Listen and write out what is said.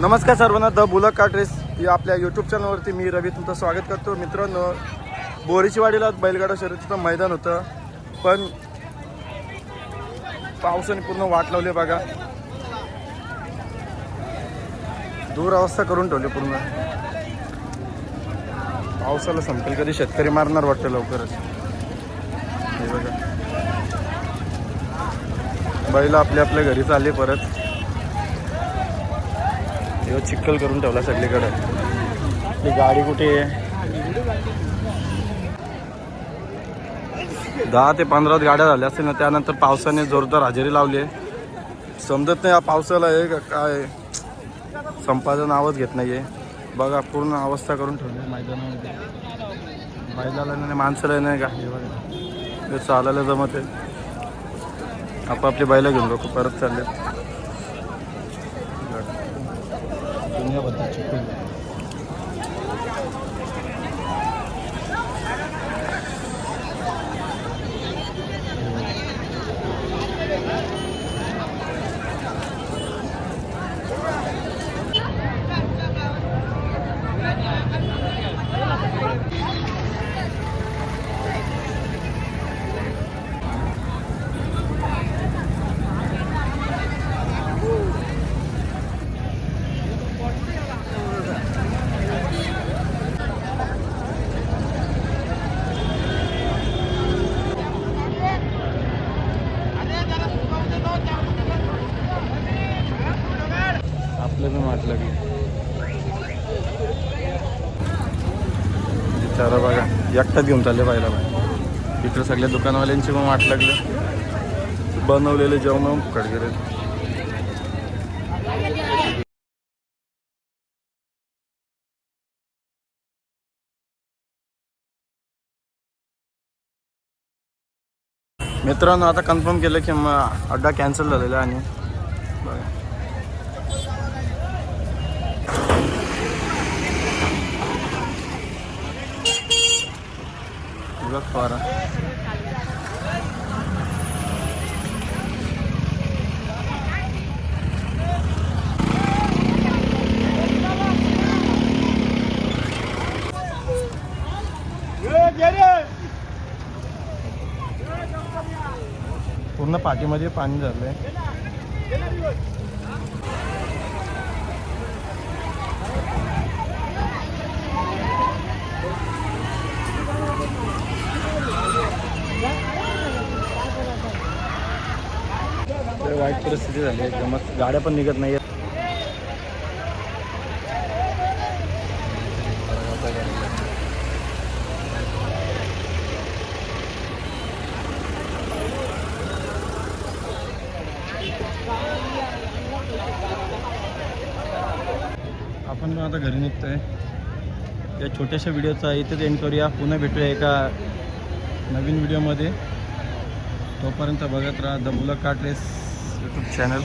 नमस्कार सर्वांना the bullock कार्ट्रेस या आपल्या यूट्यूब चॅनलवरती मी रवी तुमचं स्वागत करतो. मित्रांनो बोरीचीवाडीला बैलगाडा शर्यतीचं मैदान होतं पण पावसाने पूर्ण वाट लावली बघा. दूर अवस्था करून ठेवली पूर्ण. पावसाला संपेल कधी शेतकरी मारणार वाटतं लवकरच. हे बघा. बैल आपल्या आपल्या घरी चालले परत. तेव्हा चिखल करून ठेवला सगळीकडे. ती गाडी कुठे आहे? दहा ते पंधरा गाड्या झाल्या असतील ना त्यानंतर पावसाने जोरदार हजेरी लावली आहे. समजत नाही या पावसाला आहे का काय संपाचं नावच घेत नाही आहे बघा पूर्ण अवस्था करून ठेवली मैदानामध्ये. मैदानाला नाही माणसाला नाही का? हे बघा. चालायला जमत आहे. आपापली बैला घेऊन लोक परत चालले. दुनियाबद्दल पण वाट लागली बघा एकटाच घेऊन चालले पाहिला इकडे सगळ्या दुकानवाल्यांची पण वाट लागली. बनवलेले जेवण कडगिरे मित्रांनो आता कन्फर्म केलं की मग अड्डा कॅन्सल झालेला आहे आणि बघा. बघ फवारा पूर्ण पाठीमध्ये पाणी झालंय. वाईट परिस्थिती झाली एकदमच गाड्या पण निघत नाही आपण आता घरी निघतोय. या छोट्याशा व्हिडिओचा इथेच एंड करूया. पुन्हा भेटूया एका नवीन व्हिडिओमध्ये. तोपर्यंत बघत राहा. The bullock cart race YouTube channel